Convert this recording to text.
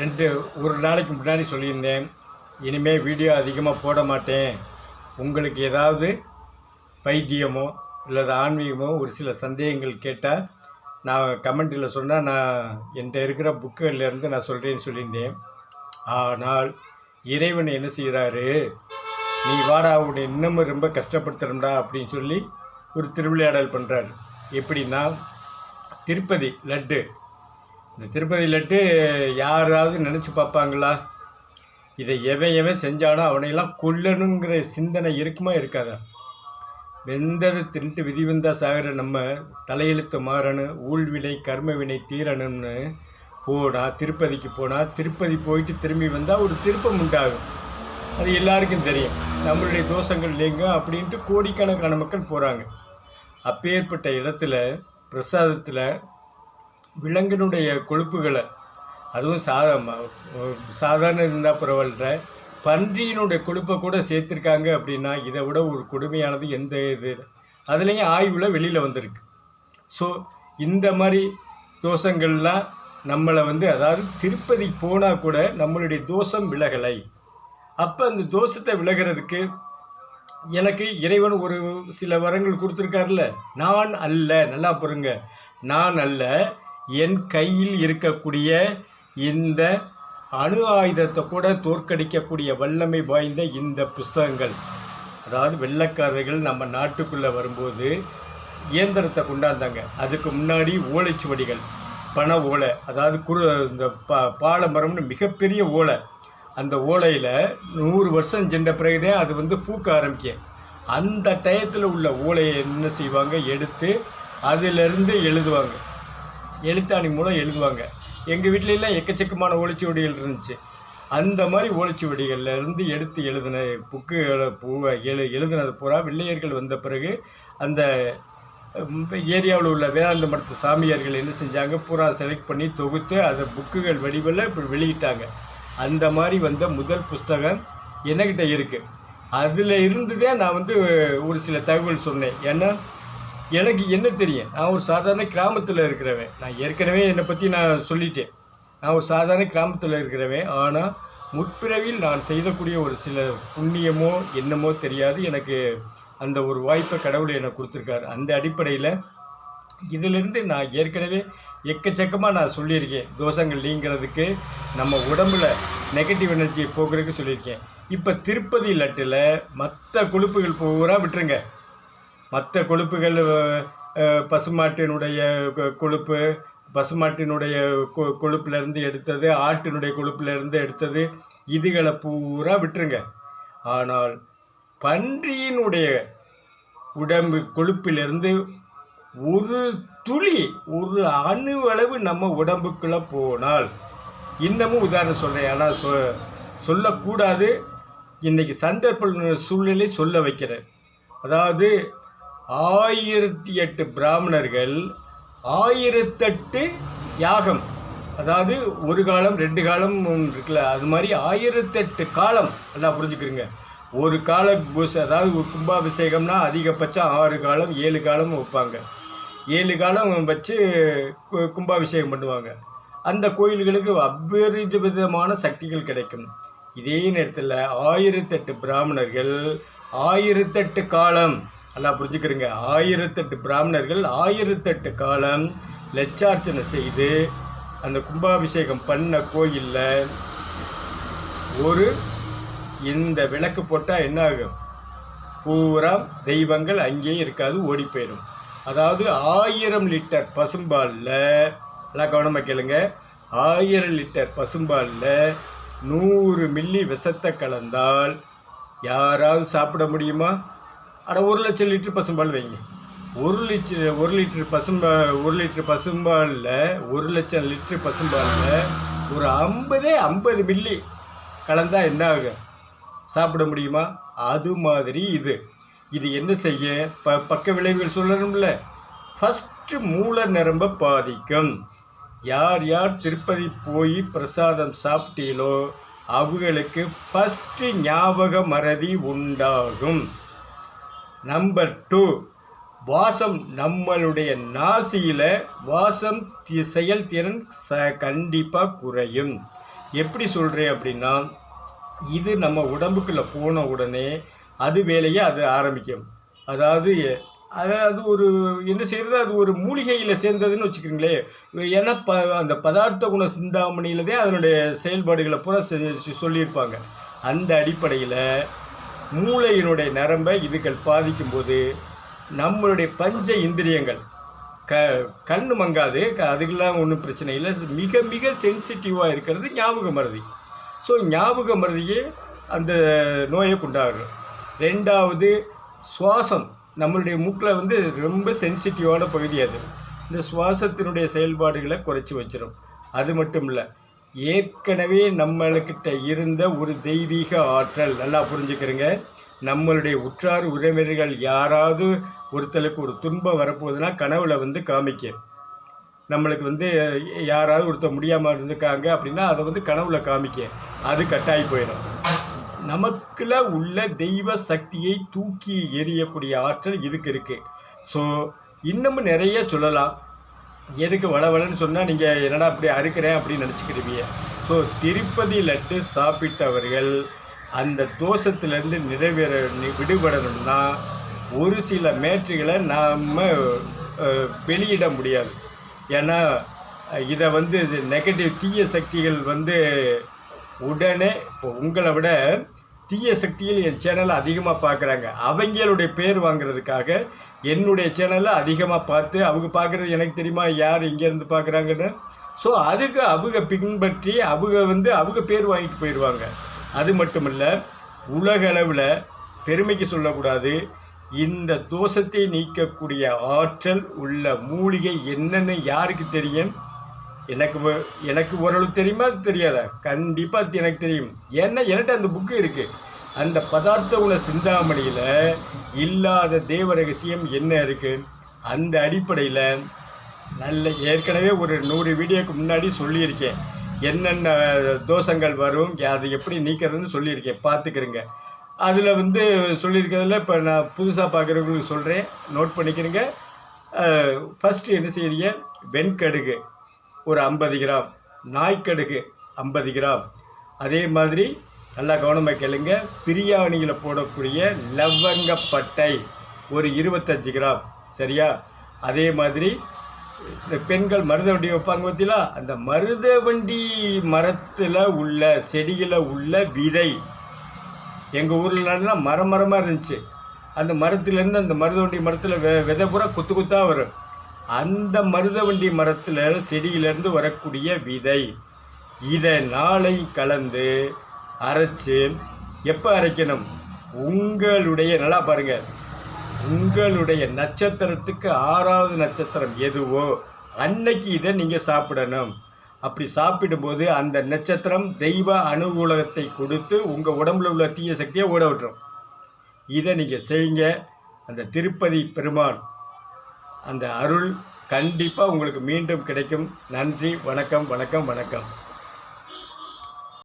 ரெண்டு ஒரு நாளைக்கு முன்னாடி சொல்லியிருந்தேன். இனிமேல் வீடியோ அதிகமாக போட மாட்டேன். உங்களுக்கு ஏதாவது பைத்தியமோ இல்லை ஆன்மீகமோ ஒரு சில சந்தேகங்கள் கேட்டால் நான் கமெண்ட்டில் சொன்னால் நான் என்கிட்ட இருக்கிற புக்குகள்லேருந்து நான் சொல்கிறேன்னு சொல்லியிருந்தேன். ஆனால் இறைவன் என்ன செய்கிறாரு? நீ வாடா உன்னை இன்னமும் ரொம்ப கஷ்டப்படுத்துறோம்டா அப்படின்னு சொல்லி ஒரு திருவிளையாடல் பண்ணுறாரு எப்படின்னா திருப்பதி லட்டு. இந்த திருப்பதி லட்டு யாராவது நினச்சி பார்ப்பாங்களா? இதை எவன் எவன் செஞ்சானோ அவனையெல்லாம் கொல்லணுங்கிற சிந்தனை இருக்குமா இருக்காதா? வெந்ததை தின்ட்டு விதி வந்தா சாகிற நம்ம தலையெழுத்து மாறணும் ஊழ்வினை கர்மவினை தீரணும்னு போனால் திருப்பதிக்கு போனால் திருப்பதி போயிட்டு திரும்பி வந்தால் ஒரு திருப்பம் உண்டாகும். அது எல்லாருக்கும் தெரியும். நம்மளுடைய தோஷங்கள் நீங்கும் அப்படின்ட்டு கோடிக்கணக்கான மக்கள் போகிறாங்க அப்பேற்பட்ட இடத்துல பிரசாதத்தில் விலங்கினுடைய கொழுப்புகளை அதுவும் சாதா சாதாரண இருந்தால் பரவாயில்ல பன்றியினுடைய கொழுப்பை கூட சேர்த்துருக்காங்க அப்படின்னா இதை விட ஒரு கொடுமையானது எந்த இது? அதுலேயும் ஆய்வில் வெளியில் வந்திருக்கு. ஸோ இந்த மாதிரி தோஷங்கள்லாம் நம்மளை வந்து அதாவது திருப்பதி போனால் கூட நம்மளுடைய தோஷம் விலகலை. அப்போ அந்த தோஷத்தை விலகிறதுக்கு எனக்கு இறைவன் ஒரு சில வரங்கள் கொடுத்துருக்காருல்ல நான் அல்ல நல்லா பொறுங்க நான் அல்ல என் கையில் இருக்கக்கூடிய இந்த அணு ஆயுதத்தை கூட தோற்கடிக்கக்கூடிய வல்லமை வாய்ந்த இந்த புஸ்தகங்கள். அதாவது வெள்ளக்காரர்கள் நம்ம நாட்டுக்குள்ளே வரும்போது இயந்திரத்தை கொண்டாந்தாங்க. அதுக்கு முன்னாடி ஓலைச்சுவடிகள் பண ஓலை அதாவது குறு இந்த பா பாலமரம்னு மிகப்பெரிய ஓலை. அந்த ஓலையில் நூறு வருஷம் சென்ற பிறகுதான் அது வந்து பூக்க ஆரம்பிக்கும் அந்த டயத்தில் உள்ள ஓலையை என்ன செய்வாங்க? எடுத்து அதிலிருந்து எழுதுவாங்க. எழுத்தாணி மூலம் எழுதுவாங்க. எங்கள் வீட்டிலலாம் எக்கச்சக்கமான ஓலைச்சுவடிகள் இருந்துச்சு. அந்த மாதிரி ஓலைச்சுவடிகள்ல இருந்து எடுத்து எழுதின புக்குகளை பூவை எழு எழுதினது பூரா வெள்ளையர்கள் வந்த பிறகு அந்த ஏரியாவில் உள்ள வேதாந்த மடத்து சாமியார்கள் என்ன செஞ்சாங்க? பூரா செலக்ட் பண்ணி தொகுத்து அதை புக்குகள் வடிவில் இப்போ வெளியிட்டாங்க. அந்த மாதிரி வந்த முதல் புஸ்தகம் என்கிட்ட இருக்குது அதில் இருந்து தான் நான் வந்து ஒரு சில தகவல் சொன்னேன். ஏன்னா எனக்கு என்ன தெரியும்? நான் ஒரு சாதாரண கிராமத்தில் இருக்கிறவன். நான் ஏற்கனவே என்னை பற்றி நான் சொல்லிட்டேன். நான் ஒரு சாதாரண கிராமத்தில் இருக்கிறவன். ஆனால் முற்பிறவில் நான் செய்தக்கூடிய ஒரு சில புண்ணியமோ என்னமோ தெரியாது. எனக்கு அந்த ஒரு வாய்ப்பை கடவுள் எனக்கு கொடுத்துருக்காரு. அந்த அடிப்படையில் இதிலிருந்து நான் ஏற்கனவே எக்கச்சக்கமாக நான் சொல்லியிருக்கேன். தோஷங்கள் நீங்கிறதுக்கு நம்ம உடம்புல நெகட்டிவ் எனர்ஜியை போக்குறதுக்கு சொல்லியிருக்கேன். இப்போ திருப்பதி லட்டில் மற்ற கொழுப்புகள் பூரா விட்டுருங்க. மற்ற கொழுப்புகள் பசுமாட்டினுடைய கொழுப்பு பசுமாட்டினுடைய கொ கொழுப்புலேருந்து எடுத்தது ஆட்டினுடைய கொழுப்புலேருந்து எடுத்தது இதுகளை பூரா விட்டுருங்க. ஆனால் பன்றியினுடைய உடம்பு கொழுப்பிலிருந்து ஒரு துளி ஒரு அணுவளவு நம்ம உடம்புக்குள்ளே போனால் இன்னமும் உதாரணம் சொல்கிறேன் ஆனால் சொ சொல்லக்கூடாது. இன்றைக்கி சந்தர்ப்ப சூழ்நிலை சொல்ல வைக்கிறேன். அதாவது ஆயிரத்தி எட்டு பிராமணர்கள் ஆயிரத்தெட்டு யாகம். அதாவது ஒரு காலம் ரெண்டு காலம் இருக்குல்ல அது மாதிரி ஆயிரத்தெட்டு காலம். எல்லாம் புரிஞ்சுக்கிறீங்க ஒரு கால பூசை அதாவது கும்பாபிஷேகம்னா அதிகபட்சம் ஆறு காலம் ஏழு காலம் வைப்பாங்க. ஏழு காலம் வச்சு கு- கும்பாபிஷேகம் பண்ணுவாங்க. அந்த கோயில்களுக்கு அபரித விதமான சக்திகள் கிடைக்கும். இதே நேரத்தில் ஆயிரத்தெட்டு பிராமணர்கள் ஆயிரத்தெட்டு காலம். நல்லா புரிஞ்சுக்கிறீங்க. ஆயிரத்தெட்டு பிராமணர்கள் ஆயிரத்தெட்டு காலம் லட்சார்ச்சனை செய்து அந்த கும்பாபிஷேகம் பண்ண கோயிலில் ஒரு இந்த விளக்கு போட்டால் என்ன ஆகும்? பூரா தெய்வங்கள் அங்கேயும் இருக்காது ஓடி போயிடும் அதாவது ஆயிரம் லிட்டர் பசும்பாலில் நல்லா கவனமாக கேளுங்க. ஆயிரம் லிட்டர் பசும்பாலில் நூறு மில்லி விஷத்தை கலந்தால் யாராவது சாப்பிட முடியுமா? அட ஒரு லட்சம் லிட்டர் பசும்பால் வைங்க. ஒரு லிட்டர் ஒரு லிட்டர் பசும்பா ஒரு லிட்டர் பசும்பாலில் ஒரு லட்சம் லிட்டர் பசும்பாலில் ஒரு ஐம்பதே ஐம்பது மில்லி கலந்தால் என்ன ஆகும் சாப்பிட முடியுமா? அது மாதிரி இது. இது என்ன செய்ய? ப பக்க விளைவுகள் சொல்லணும்ல. ஃபஸ்ட்டு மூல நரம்பை பாதிக்கும். யார் யார் திருப்பதி போய் பிரசாதம் சாப்பிட்டீங்களோ அவங்களுக்கு ஃபஸ்ட்டு ஞாபக மறதி உண்டாகும். நம்பர் டூ வாசம் நம்மளுடைய நாசியில் வாசம் தி- செயல்திறன் ச கண்டிப்பாக குறையும். எப்படி சொல்கிறேன் அப்படின்னா இது நம்ம உடம்புக்குள்ளே போன உடனே அது வேலையை அது ஆரம்பிக்கும். அதாவது அதாவது ஒரு என்ன செய்கிறது அது ஒரு மூலிகையில் சேர்ந்ததுன்னு வச்சுக்கிறீங்களே ஏன்னா ப அந்த பதார்த்த குண சிந்தாமணியில் தான் அதனுடைய செயல்பாடுகளை பூரா செஞ்சு சொல்லியிருப்பாங்க. அந்த அடிப்படையில் மூளையினுடைய நரம்பை இதுகள் பாதிக்கும்போது நம்மளுடைய பஞ்ச இந்திரியங்கள் க கண் மங்காது க- அதுக்கெல்லாம் ஒன்றும் பிரச்சனை இல்லை. மிக மிக சென்சிட்டிவாக இருக்கிறது ஞாபக மருதி. ஸோ ஞாபக மருதியே அந்த நோயை உண்டாகும் ரெண்டாவது சுவாசம். நம்மளுடைய மூக்கில் வந்து ரொம்ப சென்சிட்டிவான பகுதி அது. இந்த சுவாசத்தினுடைய செயல்பாடுகளை குறைச்சி வச்சிடும் அது மட்டும் இல்லை ஏற்கனவே நம்மளுக்கிட்ட இருந்த ஒரு தெய்வீக ஆற்றல். நல்லா புரிஞ்சுக்கிறேங்க. நம்மளுடைய உற்றார் உறவினர்கள் யாராவது ஒருத்தருக்கு ஒரு துன்பம் வரப்போகுதுன்னா கனவுல வந்து காமிக்க. நம்மளுக்கு வந்து யாராவது ஒருத்தர் முடியாமல் இருந்திருக்காங்க அப்படின்னா அதை வந்து கனவுல காமிக்க. அது கட்டாயி போயிடும். நமக்குள்ள உள்ள தெய்வ சக்தியை தூக்கி எறியக்கூடிய ஆற்றல் இதுக்கு இருக்குது ஸோ இன்னமும் நிறைய சொல்லலாம். எதுக்கு வளவலன்னு சொன்னால் நீங்கள் என்னடா அப்படி அறுக்கிறேன் அப்படின்னு நினச்சிக்கிறீங்க ஸோ திருப்பதி லட்டு சாப்பிட்டவர்கள் அந்த தோஷத்துலேருந்து நிறைவேற விடுபடணும்னா ஒரு சில மேற்றுகளை நாம் வெளியிட முடியாது. ஏன்னா இதை வந்து நெகட்டிவ் தீய சக்திகள் வந்து உடனே உங்களை விட தீய சக்தியில் என் சேனலை அதிகமாக பார்க்குறாங்க அவங்களுடைய பேர் வாங்குறதுக்காக என்னுடைய சேனலை அதிகமாக பார்த்து அவங்க பார்க்குறது எனக்கு தெரியுமா? யார் இங்கேருந்து பார்க்குறாங்கன்னு ஸோ அதுக்கு அவங்க பின்பற்றி அவங்க வந்து அவங்க பேர் வாங்கிட்டு போயிடுவாங்க. அது மட்டும் இல்லை உலகளவில் பெருமைக்கு சொல்லக்கூடாது. இந்த தோஷத்தை நீக்கக்கூடிய ஆற்றல் உள்ள மூலிகை என்னன்னு யாருக்கு தெரியும்? எனக்கு எனக்கு ஓரளவு தெரியுமா? அது தெரியாதா? கண்டிப்பாக அது எனக்கு தெரியும். ஏன்னா என்கிட்ட அந்த புக்கு இருக்குது அந்த பதார்த்த குண சிந்தாமணியில் இல்லாத தேவ ரகசியம் என்ன இருக்குது அந்த அடிப்படையில் நல்ல ஏற்கனவே ஒரு நூறு வீடியோக்கு முன்னாடி சொல்லியிருக்கேன். என்னென்ன தோஷங்கள் வரும் அதை எப்படி நீக்கிறதுன்னு சொல்லியிருக்கேன். பார்த்துக்கிறேங்க. அதில் வந்து சொல்லியிருக்கிறதுல இப்போ நான் புதுசாக பார்க்குறவங்களுக்கு சொல்கிறேன் நோட் பண்ணிக்கிறேங்க. ஃபஸ்ட்டு என்ன செய்கிறீங்க வெண்கடுகு. ஒரு ஐம்பது கிராம். நாய்க்கடுகு ஐம்பது கிராம். அதே மாதிரி நல்லா கவனமாக கேளுங்க. பிரியாணியில் போடக்கூடிய லவங்கப்பட்டை ஒரு இருபத்தஞ்சி கிராம். சரியா? அதே மாதிரி இந்த பெண்கள் மருத வண்டி வைப்பாங்க பார்த்தீங்களா அந்த மருத வண்டி மரத்தில் உள்ள செடியில் உள்ள விதை. எங்கள் ஊர்லலாம் மரம் மரமாக இருந்துச்சு. அந்த மரத்துலேருந்து அந்த மருதவண்டி மரத்தில் வெ விதை பூரா குத்து குத்தாக வரும். அந்த மருதவண்டி மரத்தில் செடியிலேருந்து வரக்கூடிய விதை. இதை நாளை கலந்து அரைச்சு எப்போ அரைக்கணும்? உங்களுடைய நல்லா பாருங்கள் உங்களுடைய நட்சத்திரத்துக்கு ஆறாவது நட்சத்திரம் எதுவோ அன்னைக்கு இதை நீங்கள் சாப்பிடணும். அப்படி சாப்பிடும்போது அந்த நட்சத்திரம் தெய்வ அனுகூலத்தை கொடுத்து உங்கள் உடம்புல உள்ள தீய சக்தியை ஓட விட்டுரும். இதை நீங்கள் செய்யுங்க. அந்த திருப்பதி பெருமான் அந்த அருள் கண்டிப்பாக உங்களுக்கு மீண்டும் கிடைக்கும். நன்றி வணக்கம் வணக்கம் வணக்கம்.